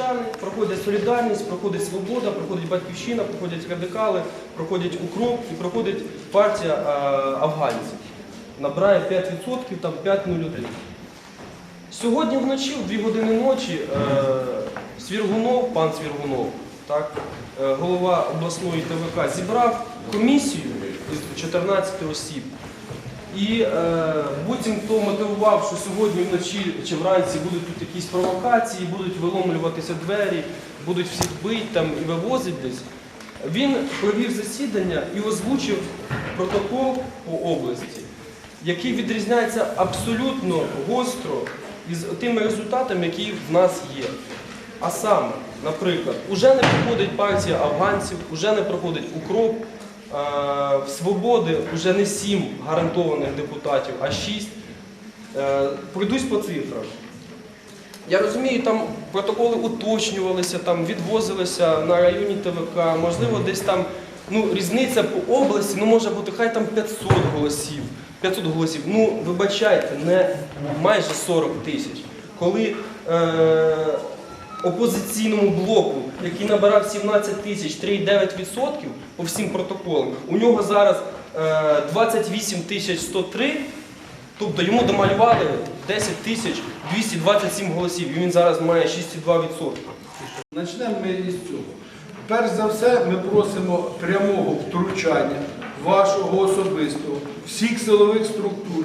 черкащани, проходять солідарність, проходить свобода, проходить батьківщина, проходять радикали, проходять укроп і проходить партія афганців. Набирає 5%, там 5,01. Сьогодні вночі, в 2 години ночі, е, Свіргунов, пан Свіргунов, е, голова обласної ТВК, зібрав комісію із 14 осіб. І е, буцімто мотивував, що сьогодні вночі чи вранці будуть тут якісь провокації, будуть виломлюватися двері, будуть всіх бити там і вивозити десь. Він провів засідання і озвучив протокол по області, який відрізняється абсолютно гостро із тими результатами, які в нас є. А саме, наприклад, уже не проходить партія афганців, уже не проходить укроп. Е, В свободи вже не сім гарантованих депутатів, а шість. Е, Пройдусь по цифрах. Я розумію, там протоколи уточнювалися, там відвозилися на районі ТВК, можливо, десь там ну, різниця по області, ну може бути хай там 500 голосів. 500 голосів. Ну, вибачайте, не майже 40 тисяч. Коли е, опозиційному блоку, який набирав 17 тисяч 3,9% по всім протоколам, у нього зараз е, 28 тисяч 103, тобто йому домалювали 10 тисяч 227 голосів, і він зараз має 6,2%. Почнемо ми із цього. Перш за все, ми просимо прямого втручання вашого особистого, всіх силових структур,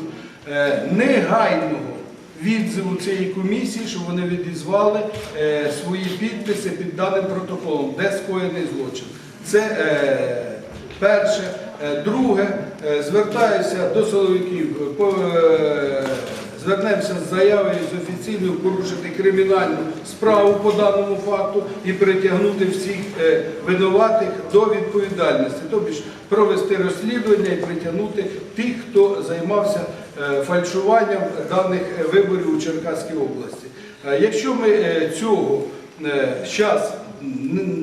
е, негайного відзиву цієї комісії, щоб вони відізвали е, свої підписи під даним протоколом, де скоєний злочин. Це е, перше. Е, Друге, звертаюся до силовиків. Звернемося з заявою з офіційною порушити кримінальну справу по даному факту і притягнути всіх винуватих до відповідальності, тобто провести розслідування і притягнути тих, хто займався фальшуванням даних е, виборів у Черкаській області. Е, Якщо ми е, цього зараз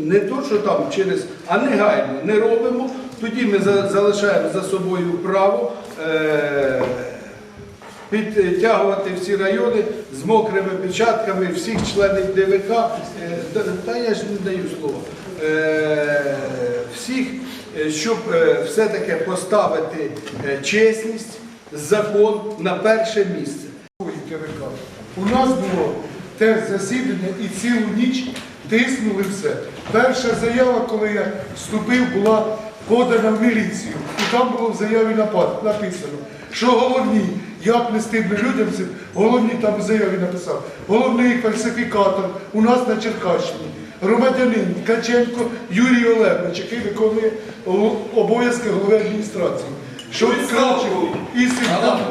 не то, що там через, а негайно не робимо, тоді ми за- залишаємо за собою право. е, підтягувати всі райони з мокрими печатками всіх членів ДВК. Е, та- я ж не даю слова. Е, Всіх, е, щоб е, все-таки поставити е, чесність, закон на перше місце. У нас було те засідання і цілу ніч тиснули все. Перша заява, коли я вступив, була подана в міліцію. І там було в заяві написано, що головні, як не стидно людям, головні там в заяві написав, головний фальсифікатор у нас на Черкащині. Громадянин Ткаченко Юрій Олегович, який виконує обов'язки голови адміністрації. Що коротше, і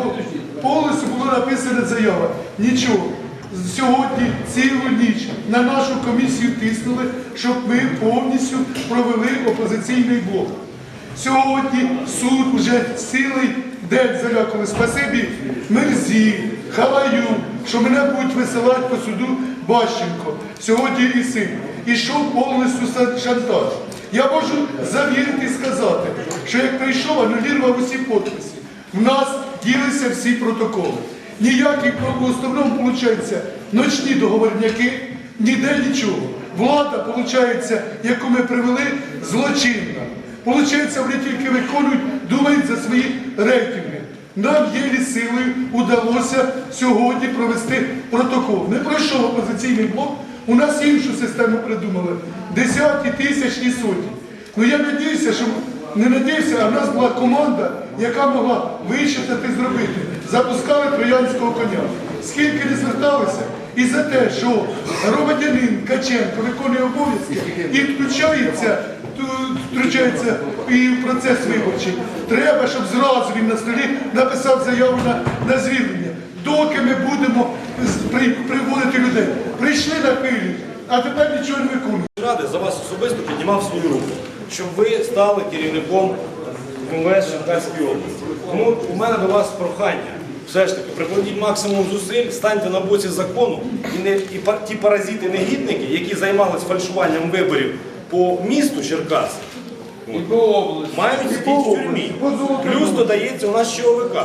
по- повністю була написана заява. Нічого. Сьогодні цілу ніч на нашу комісію тиснули, щоб ми повністю провели опозиційний блок. Сьогодні суд вже цілий день залякали. Спасибі Мерзі, Халаю, що мене будуть висилати по суду Бащенко. Сьогодні і син. Ішов повністю шантаж. Я можу завірити і сказати, що як прийшов, анулював усі підписи. В нас ділися всі протоколи. Ніяких в основному, виходить, ночні договорняки, ніде нічого. Влада, виходить, яку ми привели, злочинна. Получається, вони тільки виконують, думають за свої рейтинги. Нам єлі силою удалося сьогодні провести протокол. Не пройшов опозиційний блок, у нас іншу систему придумали. Тисяч і сотні. Ну я надіюся, що не надіюся, а в нас була команда, яка могла вичитати, зробити. Запускали троянського коня. Скільки не зверталися, і за те, що громадянин Каченко виконує обов'язки і включається, втручається і в процес виборчий. Треба, щоб зразу він на столі написав заяву на, на звільнення. Доки ми будемо з- при- приводити людей. Прийшли на хвилі, а тепер нічого не виконують. Ради за вас особисто піднімав свою руку, щоб ви стали керівником МВС Черкаської області. Тому у мене до вас прохання. Все ж таки, прикладіть максимум зусиль, станьте на боці закону і, не, і па- ті паразити-негідники, які займалися фальшуванням виборів по місту Черкаси, І по області. мають сидіти в тюрмі. Плюс додається у нас ще ОВК.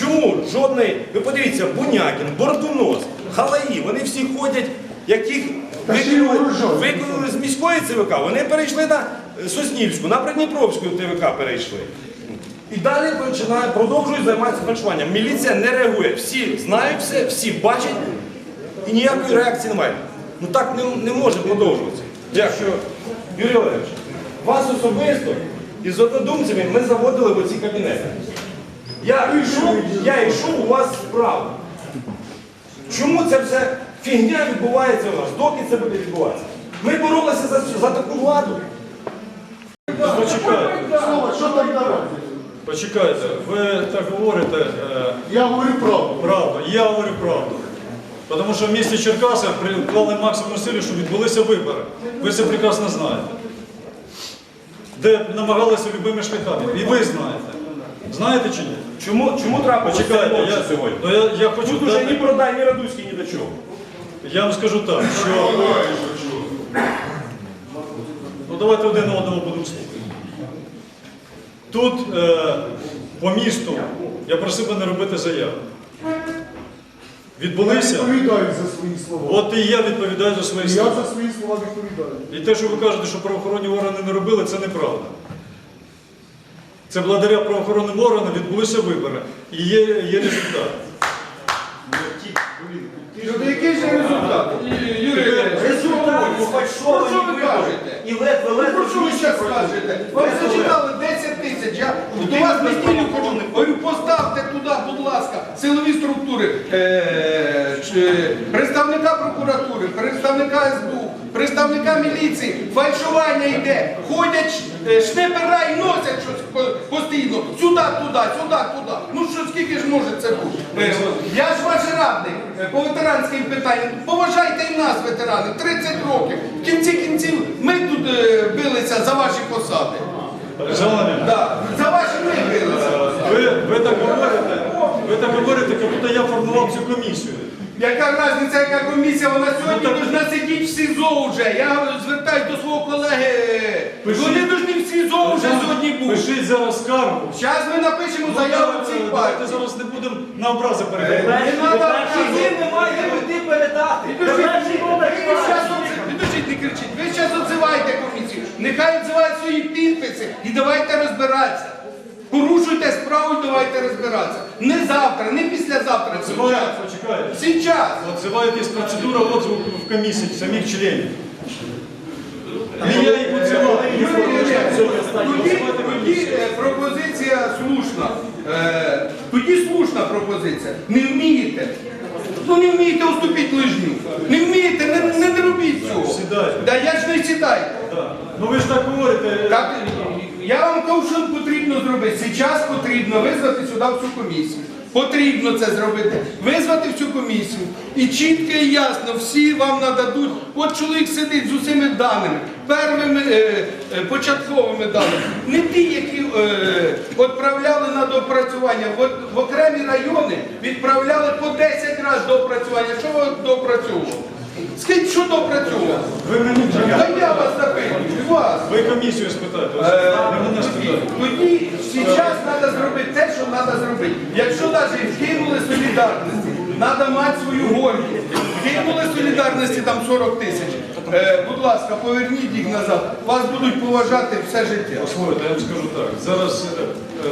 Чому жодний, ви подивіться, Бунякін, Бордунос, Халаї, вони всі ходять, яких викинули, викинули з міської ЦВК, вони перейшли на Соснівську, на Придніпровську ТВК перейшли. І далі починає, продовжують займатися фальшуванням. Міліція не реагує. Всі знають все, всі бачать і ніякої реакції немає. Ну так не, не може продовжуватися. Дякую. Юрій Олегович, вас особисто із однодумцями ми заводили в оці кабінети. Я йшов, я йшов у вас справа. Чому це все фігня відбувається у нас? Доки це буде відбуватися? Ми боролися за, за таку владу. Почекайте, Слова, що там давати? почекайте, ви так говорите е, Я говорю правду. правду, я говорю правду. Тому що в місті Черкаси приклали максимум сили, щоб відбулися вибори. Ви це прекрасно знаєте. Де намагалися любими шляхами. І ви знаєте. Знаєте чи ні? Чому, чому трапилося Почекайте, я, сьогодні? то я, я хочу Тут уже ні дати, продай, ні Радуський, ні до чого. Я вам скажу так, що ну, давайте один одного будемо слухати. Тут е, по місту я просив би не робити заяви. Я Відбулися. відповідаю за свої слова. От і я відповідаю за свої Я слова. за свої слова відповідаю. І те, що ви кажете, що правоохоронні органи не робили, це неправда. Це благодаря правоохоронним органам відбулися вибори. І є, є результат. Ну, який же результат? Результат Про що ви кажете? І ледве Ну, ледве про що ви зараз скажете? Вам зачитали 10 тисяч. Я до вас кажу, говорю, поставте туди, будь ласка, силові структури, е, представника прокуратури, представника СБУ, представника міліції. Фальшування йде. Ходять е, шнепера і носять щось постійно. Сюди, туди, сюди, туди. Ну що скільки ж може це бути? Е, Я ж ваш радник е, по ветеранським питанням. Поважайте і нас, ветерани, 30 років. В кінці кінців ми тут е, билися за ваші посади. Да, за ваші ми билися. ви, ви так говорите, ви так говорите, як будто я формував цю комісію. Яка різниця, яка комісія, вона сьогодні Ну, так- повинна сидіти в СІЗО вже. Я звертаюсь до свого колеги. Пишіть. Вони повинні в СІЗО вже сьогодні бути. Пишіть зараз скаргу. Зараз ми напишемо заяву в цій Давайте партії. зараз не будемо на образи Е. Не треба ми маємо йти передати. Підождіть, ви щас оце- не кричіть. Ви зараз обзиваєте комісію. Нехай обзивають свої підписи і давайте розбиратися. Порушуйте справу і давайте розбиратися. Не завтра, не післязавтра. Сейчас. почекайте. Процедура отзиву в комісії самих членів. Їх. Тоді, тоді е, пропозиція слушна. Е, Тоді слушна пропозиція. Не вмієте. Ну не вмієте уступити лижню. Не вмієте, не, робіть цього. Сідайте. Да я ж не. Да. Ну ви ж так говорите. Так, я вам кажу, що потрібно зробити. Зараз потрібно визвати сюди всю комісію. Потрібно це зробити. Визвати всю комісію. І чітко і ясно, всі вам нададуть. От чоловік сидить з усіми даними, первими е, е, початковими даними. Не ті, які е, відправляли на доопрацювання. В, в окремі райони відправляли по 10 разів доопрацювання. Що ви доопрацьовували? Скажіть, що доопрацьовували? Ви мене Та я вас запитую, вас. ви комісію спитайте. Е, Ви мене спитайте. Тоді зараз треба зробити те, що треба зробити. Якщо навіть вкинули солідарності, треба мати свою гордість. Вкинули солідарності там 40 тисяч. Е, будь ласка, поверніть їх назад. Вас будуть поважати все життя. Послухайте, я вам скажу так. Зараз е,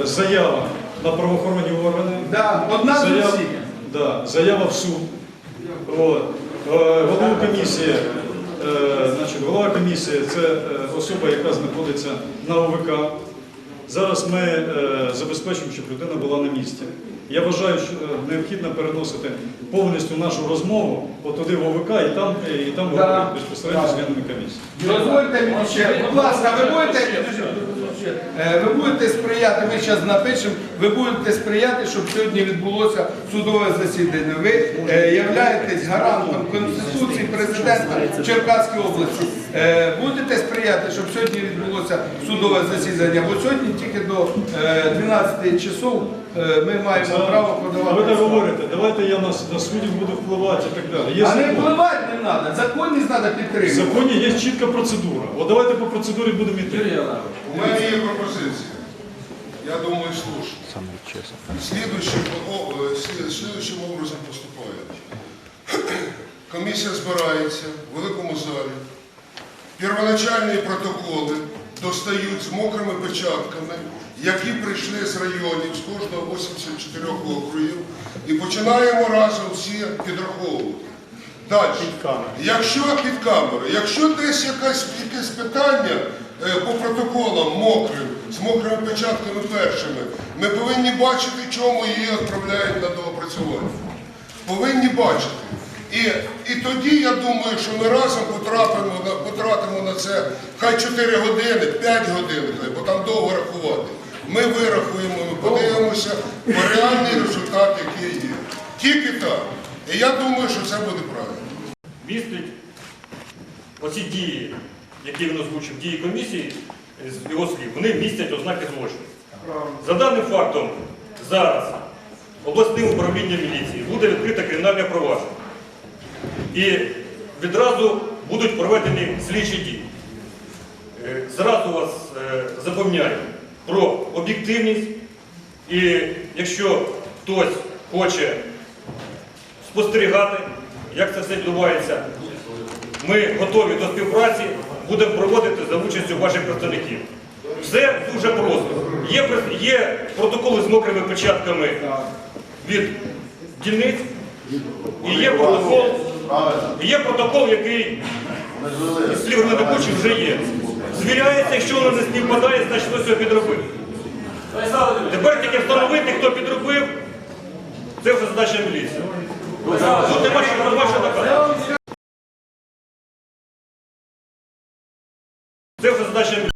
е, заява на правоохоронні органи. Да, одна з Заява, усіх. да, заява в суд. От. Е, Голова комісії, е, значить, голова комісії це е, особа, яка знаходиться на ОВК. Зараз ми е, забезпечимо, щоб людина була на місці. Я вважаю, що необхідно переносити повністю нашу розмову от туди в ОВК і там, і там Да. безпосередньо з членами комісії. Дозвольте мені ще, будь ласка, ви будете, Е, ви будете сприяти, ми зараз напишемо, ви будете сприяти, щоб сьогодні відбулося судове засідання. Ви е, являєтесь гарантом Конституції президента Черкаської області. Е, будете сприяти, щоб сьогодні відбулося судове засідання, бо сьогодні тільки до е, 12 часов ми маємо право А ви подавати. так говорите, давайте я на, на суддів буду впливати і так далі. Є А не закон. впливати не треба, законність треба В підтримувати. законі є чітка процедура. От давайте по процедурі будемо йти. У мене є пропозиція. Я думаю, слушно. Самое честно. Следующим, о, э, след- следующим образом поступает. комісія збирається в великому залі. Первоначальні протоколи достають з мокрими печатками, які прийшли з районів, з кожного 84 округів, і починаємо разом всі підраховувати. Далі. Якщо під камерою, якщо десь якась, якесь питання е, по протоколам мокрим, з мокрими печатками першими, ми повинні бачити, чому її відправляють на доопрацювання. Повинні бачити. І, і тоді я думаю, що ми разом потратимо на, потратимо на це хай 4 години, 5 годин, бо там довго рахувати. Ми вирахуємо, ми подивимося по реальний результат, який є. Тільки так. І я думаю, що це буде правильно. містить оці дії, які він озвучив, дії комісії, з його слів, вони містять ознаки злочину. За даним фактом, зараз обласним управлінням міліції буде відкрите кримінальне провадження. І відразу будуть проведені слідчі дії. Е, Зразу вас е, запевняю про об'єктивність. І якщо хтось хоче спостерігати, як це все відбувається. Ми готові до співпраці, будемо проводити за участю ваших представників. Все дуже просто. Є, є протоколи з мокрими печатками від дільниць, і є протокол, є протокол, який із слів Гриневича вже є. Звіряється, якщо воно не співпадає, значить хтось його підробив. Тепер тільки встановити, хто підробив, це вже задача міліції. Тут що нема що доказати. Це вже задача міліції.